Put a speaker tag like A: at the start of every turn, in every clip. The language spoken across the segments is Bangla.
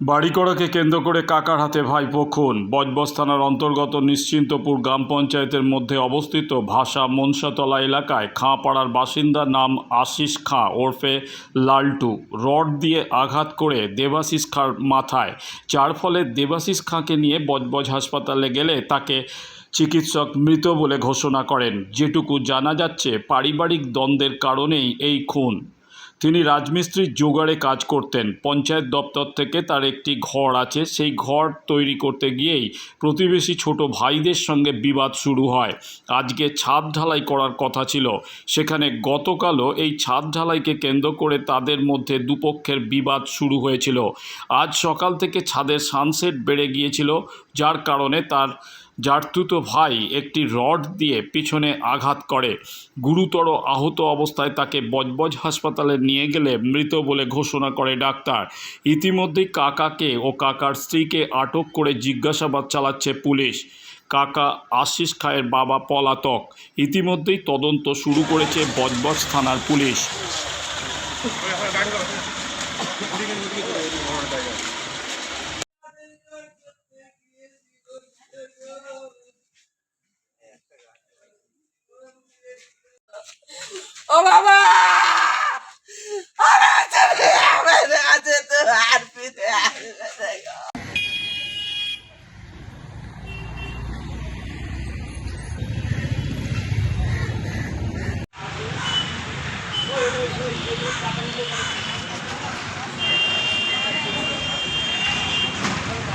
A: বাড়ি করাকে কেন্দ্র করে কাকার হাতে ভাইপো খুন। বজবজ থানার অন্তর্গত নিশ্চিন্তপুর গ্রাম পঞ্চায়েতের মধ্যে অবস্থিত ভাষা মনসাতলা এলাকায় খাঁপাড়ার বাসিন্দার নাম আশিস খাঁ ওরফে লালটু রড দিয়ে আঘাত করে দেবাশিস খাঁর মাথায়। যার ফলে দেবাশিস খাঁকে নিয়ে বজবজ হাসপাতালে গেলে তাকে চিকিৎসক মৃত বলে ঘোষণা করেন। যেটুকু জানা যাচ্ছে, পারিবারিক দ্বন্দ্বের কারণেই এই খুন। তিনি রাজমিস্ত্রির জোগাড়ে কাজ করতেন। পঞ্চায়েত দপ্তর থেকে তার একটি ঘর আছে। সেই ঘর তৈরি করতে গিয়েই প্রতিবেশী ছোট ভাইদের সঙ্গে বিবাদ শুরু হয়। আজকে ছাদ ঢালাই করার কথা ছিল। সেখানে গতকালও এই ছাদ ঢালাইকে কেন্দ্র করে তাদের মধ্যে দুপক্ষের বিবাদ শুরু হয়েছিল। আজ সকাল থেকে ছাদের সানসেট বেড়ে গিয়েছিল, যার কারণে তার জারতুতো ভাই একটি রড দিয়ে পিছনে আঘাত করে। গুরুতর আহত অবস্থায় তাকে বজবজ হাসপাতালে নিয়ে গেলে মৃত বলে ঘোষণা করে ডাক্তার। ইতিমধ্যেই কাকাকে ও কাকার স্ত্রীকে আটক করে জিজ্ঞাসাবাদ চালাচ্ছে পুলিশ। কাকা আশিস খায়ের বাবা পলাতক। ইতিমধ্যেই তদন্ত শুরু করেছে বজবজ থানার পুলিশ।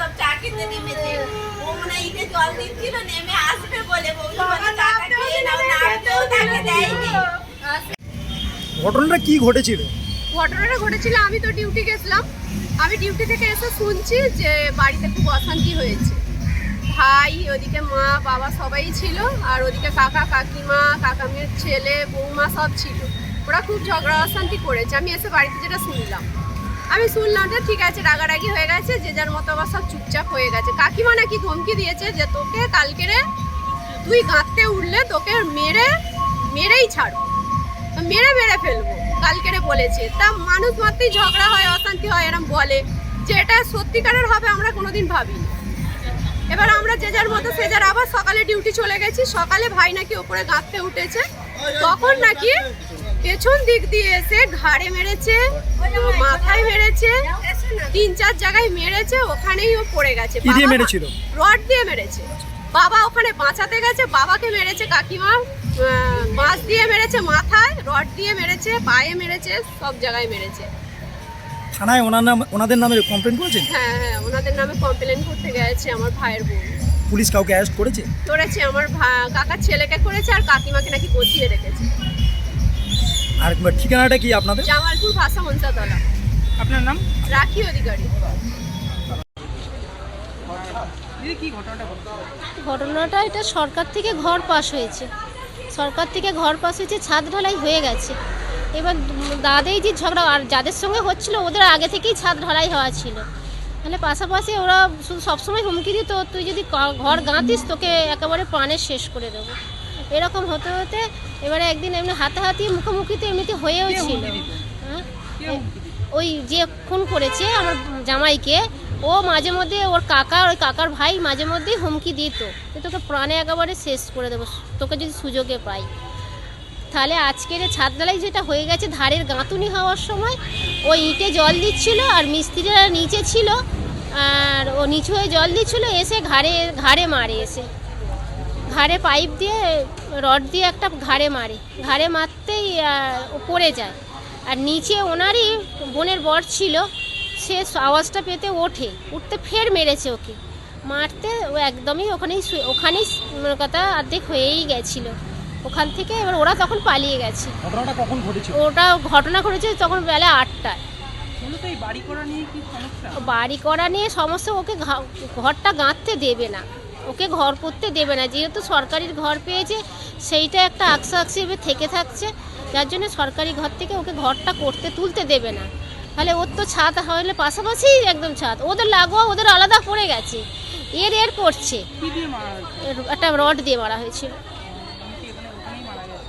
B: সব
C: নেমেছে। ও মনে ইটে জল দিচ্ছিল নেমে আসবে বলে বৌদি বলে চাটা খেয়ে নাও নামতেও তাকে দেয়নি।
D: ঘটনাটা কি ঘটেছিল?
B: ঘটনাটা ঘটেছিল আমি তো ডিউটি গেছিলাম। আমি ডিউটি থেকে এসে শুনছি যে বাড়িতে খুব অশান্তি হয়েছে। ভাই ওদিকে মা বাবা সবাই ছিল আর ওদিকে কাকা কাকিমা কাকা মেয়ের ছেলে বৌমা সব ছিল। ওরা খুব ঝগড়া অশান্তি করেছে। আমি এসে বাড়িতে যেটা শুনলাম। আমি শুনলাম যে ঠিক আছে, রাগারাগি হয়ে গেছে, যে যার মতো আবার সব চুপচাপ হয়ে গেছে। কাকিমা নাকি ধমকি দিয়েছে যে তোকে কালকেরে তুই গাঁততে উঠলে তোকে মেরে, মেরেই ছাড়বো। তো মেরে মেরে ফেলব কালকেরে বলেছে। তা মানুষ মাত্রই ঝগড়া হয়, অশান্তি হয়, এরম বলে। যে এটা সত্যিকারের হবে, আমরা কোনোদিন ভাবিনি। এবার আমরা যে যার মতো, সে যার আবার সকালে ডিউটি চলে গেছি, সকালে ভাই নাকি ওপরে গাঁততে উঠেছে, তখন নাকি পেছন দিক দিয়ে এসে ঘাড়ে মেরেছে মাথায় মেরেছে তিন চার জায়গায় মেরেছে ওখানেই ও পড়ে গেছে।
D: কি দিয়ে মেরেছিল?
B: রড দিয়ে মেরেছে। বাবা ওখানে বাঁচাতে গেছে বাবাকে মেরেছে কাকিমা বাঁশ দিয়ে মেরেছে মাথায় রড দিয়ে মেরেছে পায়ে মেরেছে সব জায়গায় মেরেছে।
D: থানায় ওনার নাম ওনাদের নামে কমপ্লেন করেছেন?
B: হ্যাঁ হ্যাঁ ওনাদের নামে কমপ্লেন করতে গেছে আমার ভাইয়ের বোন
D: পুলিশ কাউকে অ্যারেস্ট করেছে?
B: করেছে আমার কাকার ছেলেকে করেছে আর কাকিমাকে নাকি বসিয়ে রেখেছে।
D: আর ঠিকানাটা কি আপনাদের?
B: জামালপুর ভাষা
D: আপনার নাম?
B: রাখি অধিকারী।
E: ঘটনাটা এটা সরকার থেকে ঘর পাস হয়েছে। সরকার থেকে ঘর পাস হয়েছে ছাদ ঢালাই হয়ে গেছে। এবার দাদাই যে ঝগড়া আর যাদের সঙ্গে হচ্ছিল ওদের আগে থেকেই ছাদ ঢালাই হওয়া ছিল। তাহলে পাশাপাশি ওরা শুধু সবসময় হুমকি দিত তুই যদি ক- ঘর গাঁতিস তোকে একেবারে প্রাণে শেষ করে দেবো। এরকম হতে হতে এবারে একদিন এমনি হাতাহাতি মুখোমুখি তো এমনিতে হয়েও ছিল। হ্যাঁ? ওই যে খুন করেছে আমার জামাইকে ও মাঝে মধ্যে ওর কাকা ওই কাকার ভাই মাঝে মধ্যেই হুমকি দিত যে তোকে প্রাণে একেবারে শেষ করে দেবো তোকে যদি সুযোগে পাই। তাহলে আজকের ছাদডালাই যেটা হয়ে গেছে ধারের গাঁথুনি হওয়ার সময় ও ইটে জল দিচ্ছিল আর মিস্ত্রিরা নিচে ছিল আর ও নিচু হয়ে জল দিচ্ছিল এসে ঘাড়ে ঘাড়ে মারে এসে। ঘাড়ে পাইপ দিয়ে রড দিয়ে একটা ঘাড়ে মারে। ঘাড়ে মারতেই পড়ে যায়। আর নিচে ওনারই বোনের বর ছিল সে আওয়াজটা পেতে ওঠে। উঠতে ফের মেরেছে ওকে। মারতে ও একদমই ওখানেই ওখানেই কথা অর্ধেক হয়েই গেছিল। ওখান থেকে এবার ওরা তখন পালিয়ে গেছে। ওটা ঘটনা ঘটেছে তখন বেলা আটটায়।
F: বাড়ি করা নিয়ে সমস্যা?
E: ওকে ঘরটা গাঁথতে দেবে না। ওকে ঘর করতে দেবে না। যেহেতু সরকারির ঘর পেয়েছে সেইটা একটা আকসা আকসিভাবে থেকে থাকছে। যার জন্য সরকারি ঘর থেকে ওকে ঘরটা করতে তুলতে দেবে না। তাহলে ওর তো ছাদ হলে পাশাপাশি একদম ছাদ। ওদের লাগোয়া ওদের আলাদা পড়ে গেছে। এর এর পড়ছে
F: কি দিয়ে মারা হয়েছে?
E: এর একটা রড দিয়ে মারা হয়েছিল।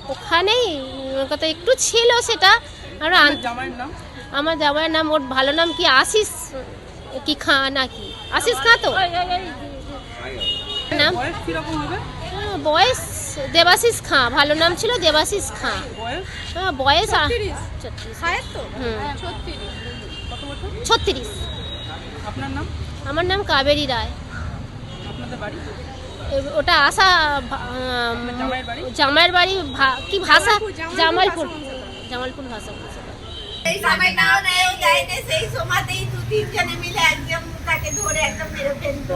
F: ওখানেই
E: কথা একটু ছিল সেটা। আমরা আন- আমার জামাইয়ের নাম ওর ভালো নাম কি? আশিস কি খাঁ নাকি? আশিস খাঁ তো? নাম?
F: বয়স
E: দেবাশিস খাঁ ভালো নাম ছিল দেবাশিস খাঁ।
F: বয়স?
E: হ্যাঁ,
B: ছত্রিশ।
F: নাম?
E: আমার নাম কাবেরী রায়। ওটা আশা আম,
F: জামাইয়ের বাড়ি?
E: কি ভাষা?
B: জামালপুর, জামালপুর ভাষা।
C: সেই সময় নাও সেই সময়তেই দু তিনজনে মিলে একদম তাকে ধরে একদম মেরে ফেলতো